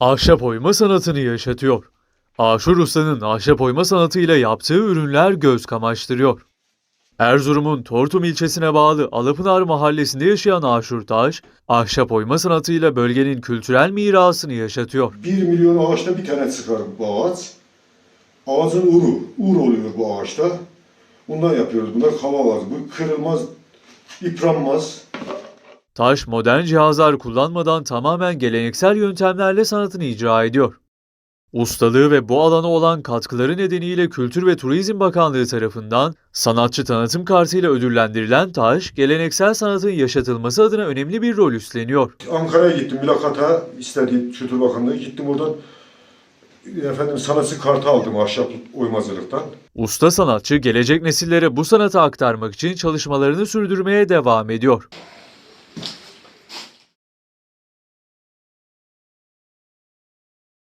Ahşap oyma sanatını yaşatıyor. Aşur Usta'nın ahşap oyma sanatıyla yaptığı ürünler göz kamaştırıyor. Erzurum'un Tortum ilçesine bağlı Alapınar mahallesinde yaşayan Aşur Taş, ahşap oyma sanatıyla bölgenin kültürel mirasını yaşatıyor. 1 milyon ağaçta bir tane çıkar bu ağaç. Ağacın uru, ur oluyor bu ağaçta. Bundan yapıyoruz. Bunlar kava ağacı. Bu kırılmaz, yıpranmaz. Taş modern cihazlar kullanmadan tamamen geleneksel yöntemlerle sanatını icra ediyor. Ustalığı ve bu alana olan katkıları nedeniyle Kültür ve Turizm Bakanlığı tarafından sanatçı tanıtım kartıyla ödüllendirilen Taş, geleneksel sanatın yaşatılması adına önemli bir rol üstleniyor. Ankara'ya gittim mülakata istedi Kültür Bakanlığı. Gittim oradan efendim sanatçı kartı aldım ahşap oymacılıktan. Usta sanatçı gelecek nesillere bu sanatı aktarmak için çalışmalarını sürdürmeye devam ediyor.